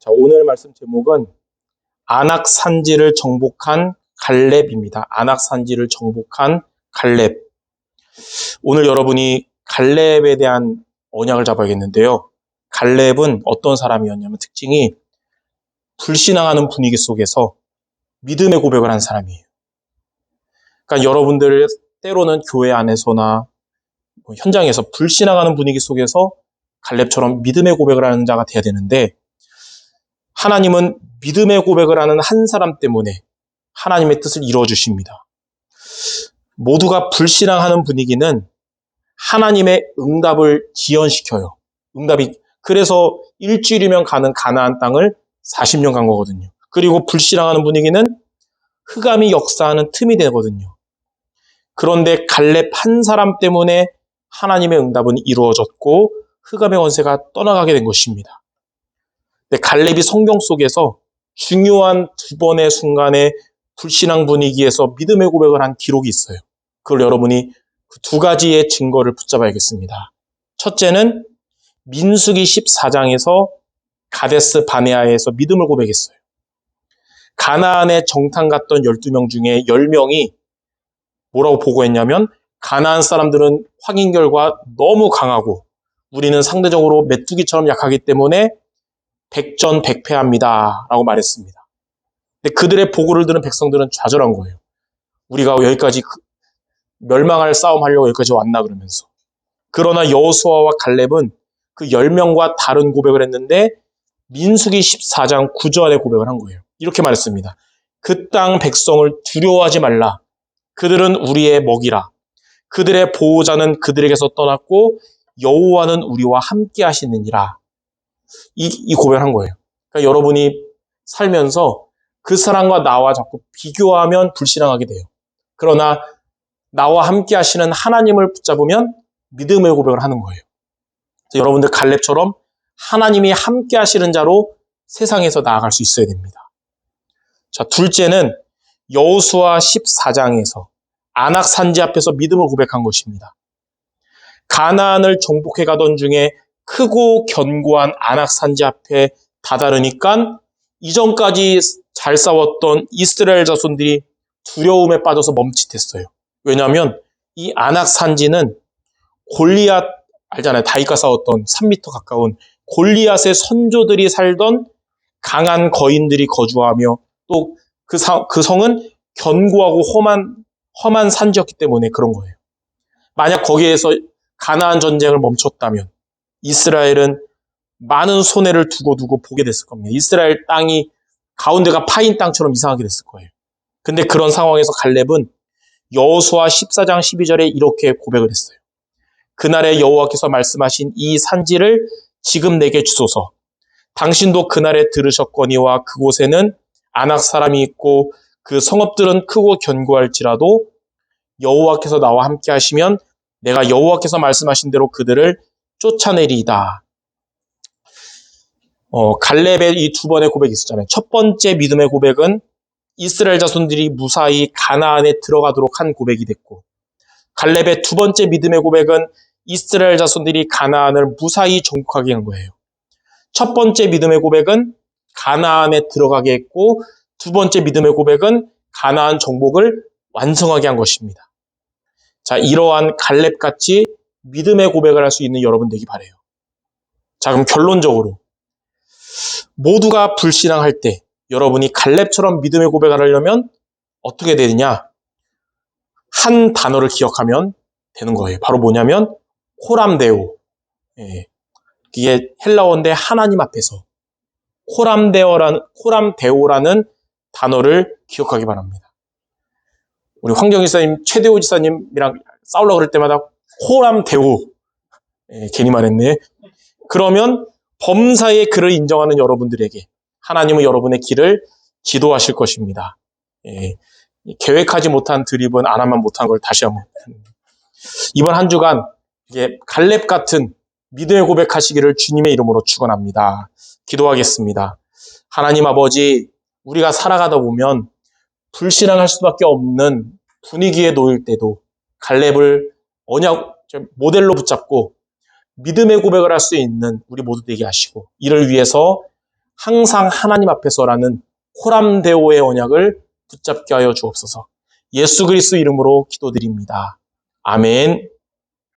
자, 오늘 말씀 제목은 안악 산지를 정복한 갈렙입니다. 안악 산지를 정복한 갈렙. 오늘 여러분이 갈렙에 대한 언약을 잡아야겠는데요. 갈렙은 어떤 사람이었냐면 특징이 불신앙하는 분위기 속에서 믿음의 고백을 한 사람이에요. 그러니까 여러분들 때로는 교회 안에서나 뭐 현장에서 불신앙하는 분위기 속에서 갈렙처럼 믿음의 고백을 하는 자가 돼야 되는데 하나님은 믿음의 고백을 하는 한 사람 때문에 하나님의 뜻을 이루어 주십니다. 모두가 불신앙하는 분위기는 하나님의 응답을 지연시켜요. 응답이 그래서 일주일이면 가는 가나안 땅을 40년 간 거거든요. 그리고 불신앙하는 분위기는 흑암이 역사하는 틈이 되거든요. 그런데 갈렙 한 사람 때문에 하나님의 응답은 이루어졌고 흑암의 원세가 떠나가게 된 것입니다. 근데 갈렙이 성경 속에서 중요한 두 번의 순간에 불신앙 분위기에서 믿음의 고백을 한 기록이 있어요. 그걸 여러분이 그 두 가지의 증거를 붙잡아야겠습니다. 첫째는 민수기 14장에서 가데스 바네아에서 믿음을 고백했어요. 가나안에 정탐 갔던 12명 중에 10명이 뭐라고 보고했냐면 가나안 사람들은 확인 결과 너무 강하고 우리는 상대적으로 메뚜기처럼 약하기 때문에 백전백패합니다. 라고 말했습니다. 근데 그들의 보고를 들은 백성들은 좌절한 거예요. 우리가 여기까지 그 멸망할 싸움 하려고 여기까지 왔나 그러면서. 그러나 여호수아와 갈렙은 그 10명과 다른 고백을 했는데 민수기 14장 9절의 고백을 한 거예요. 이렇게 말했습니다. 그 땅 백성을 두려워하지 말라. 그들은 우리의 먹이라. 그들의 보호자는 그들에게서 떠났고 여호와는 우리와 함께 하시느니라. 이, 이 고백을 한 거예요. 그러니까 여러분이 살면서 그 사람과 나와 자꾸 비교하면 불신앙하게 돼요. 그러나 나와 함께 하시는 하나님을 붙잡으면 믿음의 고백을 하는 거예요. 여러분들 갈렙처럼 하나님이 함께 하시는 자로 세상에서 나아갈 수 있어야 됩니다. 자, 둘째는 여호수아 14장에서 안악 산지 앞에서 믿음을 고백한 것입니다. 가나안을 정복해 가던 중에 크고 견고한 안악 산지 앞에 다다르니까 이전까지 잘 싸웠던 이스라엘 자손들이 두려움에 빠져서 멈칫했어요. 왜냐하면 이 안악 산지는 골리앗 알잖아요. 다윗과 싸웠던 3미터 가까운 골리앗의 선조들이 살던 강한 거인들이 거주하며 또그 그 성은 견고하고 험한 험한 산지였기 때문에 그런 거예요. 만약 거기에서 가나안 전쟁을 멈췄다면 이스라엘은 많은 손해를 두고 두고 보게 됐을 겁니다. 이스라엘 땅이 가운데가 파인 땅처럼 이상하게 됐을 거예요. 근데 그런 상황에서 갈렙은 여호수아 14장 12절에 이렇게 고백을 했어요. 그날에 여호와께서 말씀하신 이 산지를 지금 내게 주소서. 당신도 그날에 들으셨거니와 그곳에는 안악 사람이 있고 그 성읍들은 크고 견고할지라도 여호와께서 나와 함께 하시면 내가 여호와께서 말씀하신 대로 그들을 쫓아내리이다. 어, 갈렙의 이 두 번의 고백이 있었잖아요. 첫 번째 믿음의 고백은 이스라엘 자손들이 무사히 가나안에 들어가도록 한 고백이 됐고, 갈렙의 두 번째 믿음의 고백은 이스라엘 자손들이 가나안을 무사히 정복하게 한 거예요. 첫 번째 믿음의 고백은 가나안에 들어가게 했고, 두 번째 믿음의 고백은 가나안 정복을 완성하게 한 것입니다. 자, 이러한 갈렙같이 믿음의 고백을 할 수 있는 여러분 되기 바래요. 자, 그럼 결론적으로 모두가 불신앙할 때 여러분이 갈렙처럼 믿음의 고백을 하려면 어떻게 되느냐? 한 단어를 기억하면 되는 거예요. 바로 뭐냐면 코람데오. 예. 이게 헬라어인데 하나님 앞에서 코람데오라는 코람데오라는 단어를 기억하기 바랍니다. 우리 황정희 사님, 최대호 지사님이랑 싸우려고 그럴 때마다 코람데오. 예, 괜히 말했네. 그러면 범사의 그를 인정하는 여러분들에게 하나님은 여러분의 길을 지도하실 것입니다. 예, 계획하지 못한 드립은 안 하면 못한 걸 다시 한번. 이번 한 주간 이게 갈렙 같은 믿음의 고백하시기를 주님의 이름으로 축원합니다. 기도하겠습니다. 하나님 아버지, 우리가 살아가다 보면 불신앙할 수밖에 없는 분위기에 놓일 때도 갈렙을 언약 모델로 붙잡고 믿음의 고백을 할 수 있는 우리 모두 되게 하시고 이를 위해서 항상 하나님 앞에서라는 호람데오의 언약을 붙잡게 하여 주옵소서. 예수 그리스도 이름으로 기도드립니다. 아멘.